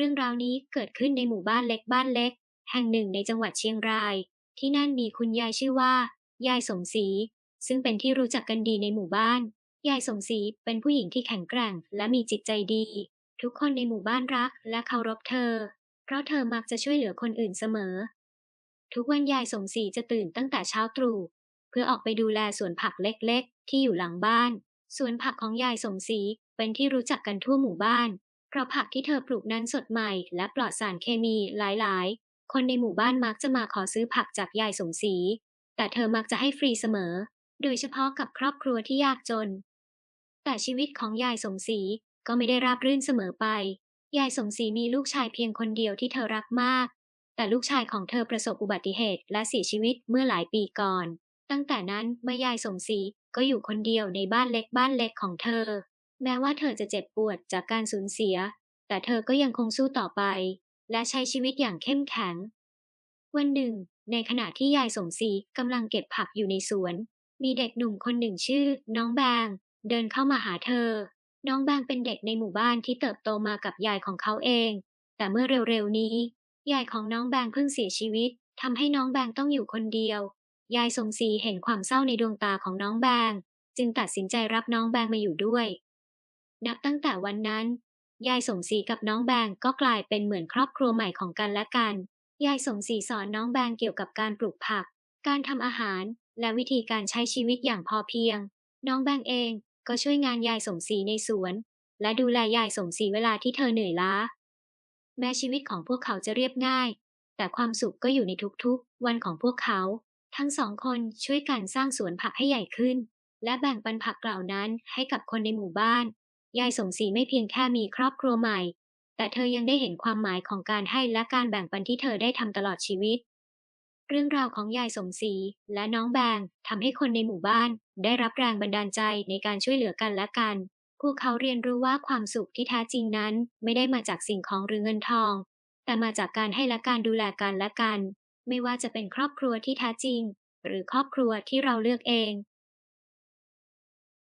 รื่องราวนี้เกิดขึ้นในหมู่บ้านเล็กบ้านเล็ก แห่งหนึ่งในจังหวัดเชียงราย ที่นั่นมีคุณยายชื่อว่า ยายสมศรีซึ่งเป็นที่รู้จักกันดีในหมู่บ้าน ยายสมศรีเป็นผู้หญิงที่แข็งแกร่งและมีจิตใจดี ทุกคนในหมู่บ้านรักและเคารพเธอ เพราะเธอมักจะช่วยเหลือคนอื่นเสมอ ทุกวันยายสมศรีจะตื่นตั้งแต่เช้าตรู่เพื่อออกไปดูแลสวนผักเล็กๆ ที่อยู่หลังบ้าน สวนผักของยายสมศรีเป็นที่รู้จักกันทั่วหมู่บ้าน เพราะผักที่เธอปลูกนั้นสดใหม่ และปลอดสารเคมีหลายๆ คนในหมู่บ้านมักจะมาขอซื้อผักจากยายสมศรี แต่เธอมักจะให้ฟรีเสมอ โดยเฉพาะกับครอบครัวที่ยากจน แต่ชีวิตของยายสมศรีก็ไม่ได้ราบรื่นเสมอไป ยายสมศรีมีลูกชายเพียงคนเดียวที่เธอรักมาก แต่ลูกชายของเธอประสบอุบัติเหตุและเสียชีวิตเมื่อหลายปีก่อน ตั้งแต่นั้นเมื่อยายสมศรีก็อยู่คนเดียวในบ้านเล็กบ้านเล็กของเธอ แม้ว่าเธอจะเจ็บปวดจากการสูญเสีย แต่เธอก็ยังคงสู้ต่อไป และใช้ชีวิตอย่างเข้มแข็ง วันหนึ่ง ในขณะที่ยายสมศรีกำลังเก็บผักอยู่ในสวน มีเด็กหนุ่มคนหนึ่งชื่อ น้องแบง เดินเข้ามาหาเธอ น้องแบงเป็นเด็กในหมู่บ้านที่เติบโตมากับยายของเขาเอง แต่เมื่อเร็วๆนี้ ยายของน้องแบงเพิ่งเสียชีวิตทำให้น้องแบงต้องอยู่คนเดียว ยายสมศรีเห็นความเศร้าในดวงตาของน้องแบง จึงตัดสินใจรับน้องแบงมาอยู่ด้วย นับตั้งแต่วันนั้น ยายสมศรีกับน้องแบงก็กลายเป็นเหมือนครอบครัวใหม่ของกันและกัน ยายสมศรีสอนน้องแบงเกี่ยวกับการปลูกผัก การทำอาหาร และวิธีการใช้ชีวิตอย่างพอเพียง น้องแบงเองก็ช่วยงานยายสมศรีในสวน และดูแลยายสมศรีเวลาที่เธอเหนื่อยล้า แม้ชีวิตของพวกเขาจะเรียบง่าย แต่ความสุขก็อยู่ในทุกๆ วันของพวกเขา ทั้งสองคนช่วยกันสร้างสวนผักให้ใหญ่ขึ้น และแบ่งปันผักเหล่านั้นให้กับคนในหมู่บ้าน ยายสมศรีไม่เพียงแค่มีครอบครัวใหม่ แต่เธอยังได้เห็นความหมายของการให้และการแบ่งปันที่เธอได้ทำตลอดชีวิต เรื่องราวของยายสมศรีและน้องแบงทำให้คนในหมู่บ้าน ได้รับแรงบันดาลใจในการช่วยเหลือกันและกัน พวกเขาเรียนรู้ว่าความสุขที่แท้จริงนั้น ไม่ได้มาจากสิ่งของหรือเงินทอง แต่มาจากการให้และการดูแลกันและกัน ไม่ว่าจะเป็นครอบครัวที่แท้จริง หรือครอบครัวที่เราเลือกเอง